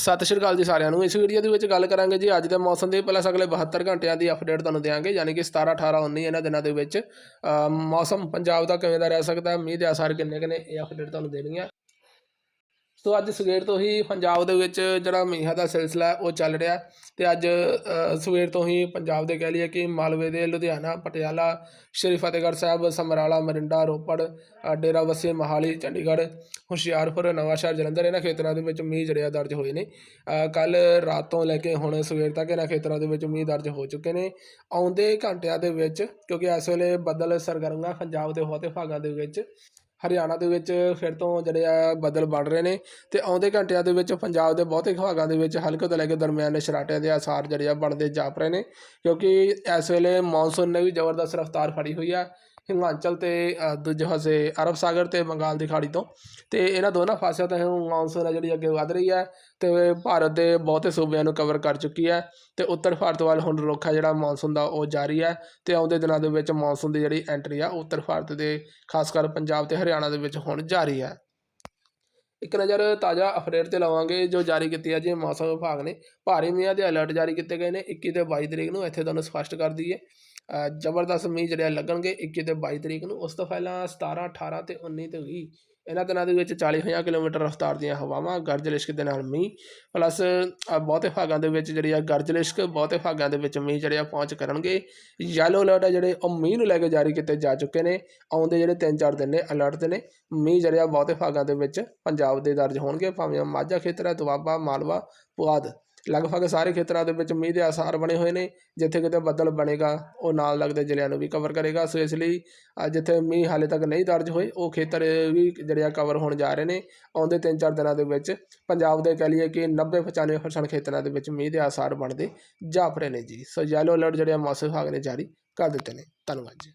ਸਤਿ ਸ਼੍ਰੀ ਅਕਾਲ ਜੀ ਸਾਰਿਆਂ ਨੂੰ। ਇਸ ਵੀਡੀਓ ਦੇ ਵਿੱਚ ਗੱਲ ਕਰਾਂਗੇ ਜੀ, ਅੱਜ ਦੇ ਮੌਸਮ ਦੀ। ਪਹਿਲਾਂ ਅਗਲੇ 72 ਘੰਟਿਆਂ ਦੀ ਅਪਡੇਟ ਤੁਹਾਨੂੰ ਦੇਵਾਂਗੇ ਯਾਨੀ ਕਿ 17 18 19 ਇਹਨਾਂ ਦਿਨਾਂ ਦੇ ਵਿੱਚ ਮੌਸਮ ਪੰਜਾਬ ਦਾ ਕਿਵੇਂ ਦਾ ਰਹਿ ਸਕਦਾ, ਮੀਂਹ ਦੇ ਆਸਾਰ ਕਿੰਨੇ ਕਿੰਨੇ ਇਹ ਅਪਡੇਟ ਤੁਹਾਨੂੰ ਦੇਣੀ ਹੈ ਸੋ ਅੱਜ ਸਵੇਰ ਤੋਂ ਹੀ ਪੰਜਾਬ ਦੇ ਵਿੱਚ ਜਿਹੜਾ ਮੀਂਹਾਂ ਦਾ ਸਿਲਸਿਲਾ ਉਹ ਚੱਲ ਰਿਹਾ ਤੇ ਅੱਜ ਸਵੇਰ ਤੋਂ ਹੀ ਪੰਜਾਬ ਦੇ ਕਹਿ ਲਈਏ ਕਿ ਮਾਲਵੇ ਦੇ ਲੁਧਿਆਣਾ ਪਟਿਆਲਾ ਸ਼੍ਰੀ ਫਤਿਹਗੜ੍ਹ ਸਾਹਿਬ ਸਮਰਾਲਾ ਮਰਿੰਡਾ ਰੋਪੜ ਅ, ਡੇਰਾ ਬੱਸੀ ਮਹਾਲੀ ਚੰਡੀਗੜ੍ਹ ਹੁਸ਼ਿਆਰਪੁਰ ਨਵਾਂਸ਼ਹਿਰ ਜਲੰਧਰ ਇਹਨਾਂ ਖੇਤਰਾਂ ਦੇ ਵਿੱਚ ਮੀਂਹ ਜਿਹੜੇ ਆ ਦਰਜ ਹੋਏ ਨੇ। ਕੱਲ ਰਾਤ ਤੋਂ ਲੈ ਕੇ ਹੁਣ ਸਵੇਰ ਤੱਕ ਇਹਨਾਂ ਖੇਤਰਾਂ ਦੇ ਵਿੱਚ ਮੀਂਹ ਦਰਜ ਹੋ ਚੁੱਕੇ ਨੇ। ਆਉਂਦੇ ਘੰਟਿਆਂ ਦੇ ਵਿੱਚ ਕਿਉਂਕਿ ਇਸ ਵੇਲੇ ਬੱਦਲ ਸਰਗਰਮ ਪੰਜਾਬ ਦੇ ਬਹੁਤੇ ਭਾਗਾਂ ਦੇ ਵਿੱਚ ਹਰਿਆਣਾ ਦੇ ਵਿੱਚ ਫਿਰ ਤੋਂ ਜਿਹੜੇ ਆ ਬੱਦਲ ਬਣ ਰਹੇ ਨੇ ਤੇ ਆਉਂਦੇ ਘੰਟਿਆਂ ਦੇ ਵਿੱਚ ਪੰਜਾਬ ਦੇ ਬਹੁਤੇ ਭਾਗਾਂ ਦੇ ਵਿੱਚ ਹਲਕੇ ਤੋਂ ਲੈ ਕੇ ਦਰਮਿਆਨੇ ਸ਼ਰਾਟਿਆਂ ਦੇ ਆਸਾਰ ਜਿਹੜੇ ਆ ਬਣਦੇ ਜਾਪ ਰਹੇ ਨੇ, ਕਿਉਂਕਿ ਇਸ ਵੇਲੇ ਮੌਨਸੂਨ ਨੇ ਵੀ ਜ਼ਬਰਦਸਤ ਰਫ਼ਤਾਰ ਫੜੀ ਹੋਈ ਆ, ਹਿਮਾਚਲ ਤੇ ਦੂਜੇ ਪਾਸੇ ਅਰਬ ਸਾਗਰ ਤੇ ਬੰਗਾਲ ਦੀ ਖਾੜੀ ਤੋਂ, ਤੇ ਇਹਨਾਂ ਦੋਨਾਂ ਪਾਸਿਆਂ ਤੋਂ ਮੌਨਸੂਨ ਆ ਜਿਹੜੀ ਅੱਗੇ ਵਧ ਰਹੀ ਹੈ ਤੇ ਭਾਰਤ ਦੇ ਬਹੁਤੇ ਸੂਬਿਆਂ ਨੂੰ ਕਵਰ ਕਰ ਚੁੱਕੀ ਹੈ ਤੇ ਉੱਤਰ ਭਾਰਤ ਵੱਲ ਹੁਣ ਰੁੱਖ ਆ ਜਿਹੜਾ ਮੌਨਸੂਨ ਦਾ ਉਹ ਜਾਰੀ ਹੈ ਤੇ ਆਉਂਦੇ ਦਿਨਾਂ ਦੇ ਵਿੱਚ ਮੌਨਸੂਨ ਦੀ ਜਿਹੜੀ ਐਂਟਰੀ ਆ, ਉੱਤਰ ਭਾਰਤ ਦੇ, ਖਾਸ ਕਰ ਪੰਜਾਬ ਤੇ ਹਰਿਆਣਾ ਹਰਿਆਣਾ ਦੇ ਵਿੱਚ ਹੁਣ ਜਾਰੀ ਹੈ। ਇੱਕ ਨਜ਼ਰ ਤਾਜ਼ਾ ਅਪਡੇਟ ਤੇ ਲਵਾਂਗੇ ਜੋ ਜਾਰੀ ਕੀਤੀ ਹੈ ਜੀ, ਮੌਸਮ ਵਿਭਾਗ ਨੇ। ਭਾਰੀ ਮੀਂਹਾਂ ਦੇ ਅਲਰਟ ਜਾਰੀ ਕੀਤੇ ਗਏ ਨੇ। 21 ਤੇ 22 ਤਰੀਕ ਨੂੰ ਇੱਥੇ ਤੁਹਾਨੂੰ ਸਪਸ਼ਟ ਕਰ ਦਈਏ। ਜ਼ਬਰਦਸਤ ਮੀਂਹ ਜਿਹੜੇ ਆ ਲੱਗਣਗੇ 21 ਤੇ 22 ਤਰੀਕ ਨੂੰ, ਉਸ ਤੋਂ ਪਹਿਲਾਂ 17 18 ਤੇ 19 ਤੇ 20 ਇਹਨਾਂ ਦਿਨਾਂ ਦੇ ਵਿੱਚ 40 ਕਿਲੋਮੀਟਰ ਰਫ਼ਤਾਰ ਦੀਆਂ ਹਵਾਵਾਂ, ਗਰਜ ਲਿਸ਼ਕ ਦੇ ਨਾਲ ਮੀਂਹ, ਪਲੱਸ ਬਹੁਤੇ ਭਾਗਾਂ ਦੇ ਵਿੱਚ ਜਿਹੜੀ ਆ ਗਰਜ ਲਿਸ਼ਕ, ਬਹੁਤੇ ਭਾਗਾਂ ਦੇ ਵਿੱਚ ਮੀਂਹ ਜਿਹੜੇ ਆ ਪਹੁੰਚ ਕਰਨਗੇ। ਯੈਲੋ ਅਲਰਟ ਆ ਜਿਹੜੇ, ਉਹ ਮੀਂਹ ਨੂੰ ਲੈ ਕੇ ਜਾਰੀ ਕੀਤੇ ਜਾ ਚੁੱਕੇ ਨੇ। ਆਉਂਦੇ ਜਿਹੜੇ 3-4 ਦਿਨ ਨੇ ਅਲਰਟ ਦੇ ਨੇ। ਮੀਂਹ ਜਿਹੜੇ ਆ ਬਹੁਤੇ ਭਾਗਾਂ ਦੇ ਵਿੱਚ ਪੰਜਾਬ ਦੇ ਦਰਜ ਹੋਣਗੇ, ਭਾਵੇਂ ਉਹ ਮਾਝਾ ਖੇਤਰ ਹੈ, ਦੁਆਬਾ, ਮਾਲਵਾ, ਪੁਆਧ। ਲਗਭਗ ਸਾਰੇ ਖੇਤਰਾਂ ਦੇ ਵਿੱਚ ਮੀਂਹ ਦੇ ਆਸਾਰ ਬਣੇ ਹੋਏ ਨੇ, ਜਿੱਥੇ ਕਿਤੇ ਬੱਦਲ ਬਣੇਗਾ, ਉਹ ਨਾਲ ਲੱਗਦੇ ਜ਼ਿਲ੍ਹਿਆਂ ਨੂੰ ਵੀ ਕਵਰ ਕਰੇਗਾ। ਸੋ ਇਸ ਲਈ ਜਿੱਥੇ ਮੀਂਹ ਹਾਲੇ ਤੱਕ ਨਹੀਂ ਦਰਜ ਹੋਏ, ਉਹ ਖੇਤਰ ਵੀ ਜਿਹੜੇ ਆ ਕਵਰ ਹੋਣ ਜਾ ਰਹੇ ਨੇ। ਆਉਂਦੇ 3-4 ਦਿਨਾਂ ਦੇ ਵਿੱਚ ਪੰਜਾਬ ਦੇ ਕਹਿ ਲਈਏ ਕਿ 90-95% ਖੇਤਰਾਂ ਦੇ ਵਿੱਚ ਮੀਂਹ ਦੇ ਆਸਾਰ ਬਣਦੇ ਜਾਪ ਰਹੇ ਨੇ ਜੀ। ਸੋ ਯੈਲੋ ਅਲਰਟ ਜਿਹੜੇ ਆ ਮੌਸਮ ਵਿਭਾਗ ਨੇ ਜਾਰੀ ਕਰ ਦਿੱਤੇ ਨੇ। ਧੰਨਵਾਦ ਜੀ।